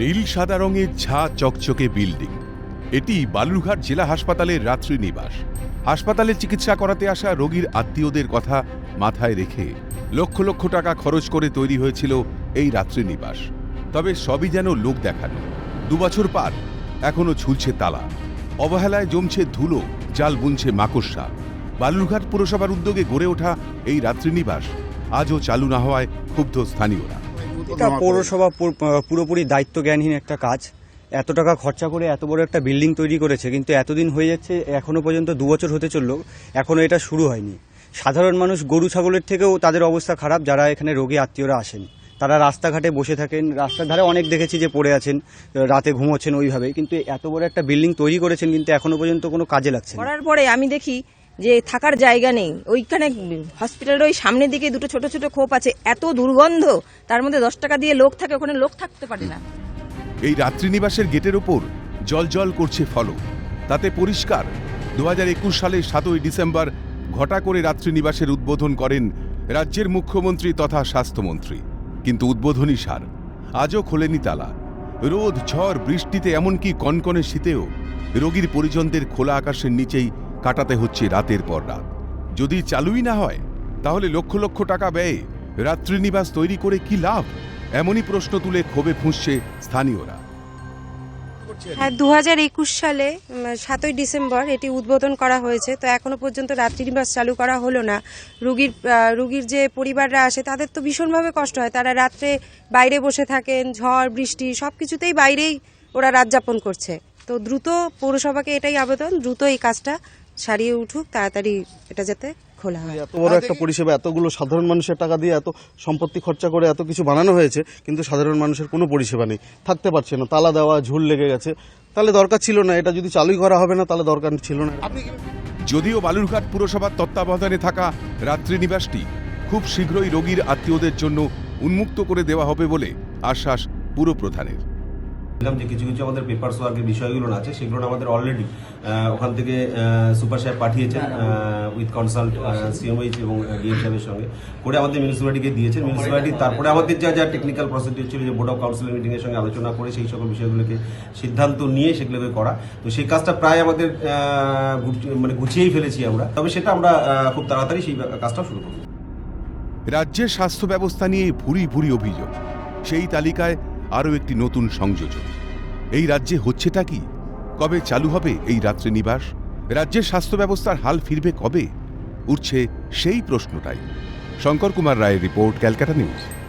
নীল সাদা রঙের ঝা চকচকে বিল্ডিং। এটি বালুরঘাট জেলা হাসপাতালের রাত্রি নিবাস। হাসপাতালে চিকিৎসা করাতে আসা রোগীর আত্মীয়দের কথা মাথায় রেখে লক্ষ লক্ষ টাকা খরচ করে তৈরি হয়েছিল এই রাত্রি নিবাস। তবে সবই যেন লোক দেখানো। দুবছর পার, এখনও ঝুলছে তালা। অবহেলায় জমছে ধুলো, জাল বুনছে মাকড়সা। বালুরঘাট পুরসভার উদ্যোগে গড়ে ওঠা এই রাত্রিনিবাস আজও চালু না হওয়ায় ক্ষুব্ধ স্থানীয়রা। এটা পৌরসভা পুরোপুরি দায়িত্ব জ্ঞানহীন একটা কাজ। এত টাকা খরচা করে এত বড় একটা বিল্ডিং তৈরি করেছে কিন্তু এতদিন হয়ে যাচ্ছে এখনও পর্যন্ত দু বছর হতে চলল এখনও এটা শুরু হয়নি। সাধারণ মানুষ গরু ছাগলের থেকেও তাদের অবস্থা খারাপ যারা এখানে রোগী আত্মীয়রা আসেন। তারা রাস্তাঘাটে বসে থাকেন রাস্তার ধারে অনেক দেখেছি যে পড়ে আছেন রাতে ঘুমোচ্ছেন ওইভাবে কিন্তু এত বড় একটা বিল্ডিং তৈরি করেছেন কিন্তু এখনও পর্যন্ত কোনো কাজে লাগছে না। করার পরে আমি দেখি যে থাকার জায়গা নেই। ওইখানে হসপিটালের ওই সামনের দিকে দুটো ছোট ছোট খোপ আছে। এত দুর্গন্ধ, তার মধ্যে দশ টাকা দিয়ে লোক থাকে, ওখানে লোক থাকতে পারে না। এই রাত্রিনিবাসের গেটের ওপর জল জল করছে ফলক। তাতে পরিষ্কার। দু সালের সাতই ডিসেম্বর ঘটা করে রাত্রিনিবাসের উদ্বোধন করেন রাজ্যের মুখ্যমন্ত্রী তথা স্বাস্থ্যমন্ত্রী। কিন্তু উদ্বোধনী সার আজও খোলেনি তালা। রোদ, ঝড়, বৃষ্টিতে এমনকি কনকনে শীতেও রোগীর পরিজনদের খোলা আকাশের নিচেই কাটাতে হচ্ছে রাতের পর রাত। যদি চালুই না হয়, তাহলে লক্ষ লক্ষ টাকা ব্যয়ে রাত্রিনিবাস তৈরি করে কি লাভ? এমনই প্রশ্ন তুলে ক্ষোভে ফুঁসছে স্থানীয়রা। হ্যাঁ দু হাজার একুশ সালে সাতই ডিসেম্বর এটি উদ্বোধন করা হয়েছে। তো এখনও পর্যন্ত রাত্রিনিবাস চালু করা হলো না। রুগীর রুগীর যে পরিবাররা আসে, তাদের তো ভীষণভাবে কষ্ট হয়। তারা রাত্রে বাইরে বসে থাকেন, ঝড়, বৃষ্টি সব কিছুতেই বাইরেই ওরা রাত যাপন করছে। তো দ্রুত পৌরসভাকে এটাই আবেদন, দ্রুত এই কাজটা সারিয়ে উঠুক তাড়াতাড়ি এটা যাতে খোলা হয়। এত বড় একটা পরিষেবা এতগুলো সাধারণ মানুষের টাকা দিয়ে এত সম্পত্তি খরচা করে এত কিছু বানানো হয়েছে কিন্তু সাধারণ মানুষের কোনো পরিষেবা নেই। থাকতে পারছে না তালা দেওয়া ঝুল লেগে গেছে। তাহলে দরকার ছিল না এটা যদি চালুই করা হবে না তাহলে দরকার ছিল না। যদিও বালুরঘাট পুরসভার তত্ত্বাবধানে থাকা রাত্রিনিবাসটি খুব শীঘ্রই রোগীর আত্মীয়দের জন্য উন্মুক্ত করে দেওয়া হবে বলে আশ্বাস পুরপ্রধানের। দেখলাম যে কিছু কিছু আমাদের পেপার ওয়ার্কের বিষয়গুলো আছে সেগুলো আমাদের অলরেডি ওখান থেকে সুপার সাহেব পাঠিয়েছেন উইথ কনসাল্ট সিএমএইচ এবং ডিএম সাহেবের সঙ্গে। করে আমাদের মিউনিসিপ্যালিটিকে দিয়েছেন। মিউনিসিপ্যালিটি তারপরে আমাদের যা যা টেকনিক্যাল প্রসিডিউর ছিল যে বোর্ড অফ কাউন্সিলের মিটিংয়ের সঙ্গে আলোচনা করে সেই সকল বিষয়গুলোকে সিদ্ধান্ত নিয়ে সেগুলোকে করা। তো সেই কাজটা প্রায় আমাদের মানে গুছিয়েই ফেলেছি আমরা। তবে সেটা আমরা খুব তাড়াতাড়ি সেই কাজটা শুরু করব। রাজ্যের স্বাস্থ্য ব্যবস্থা নিয়ে ভুরি ভুরি অভিযোগ। সেই তালিকায় আরও একটি নতুন সংযোজন। এই রাজ্যে হচ্ছেটা কি? কবে চালু হবে এই রাত্রে নিবাস? রাজ্যের স্বাস্থ্য ব্যবস্থার হাল ফিরবে কবে? উঠছে সেই প্রশ্নটাই। শঙ্কর কুমার রায়ের রিপোর্ট ক্যালকাটা নিউজ।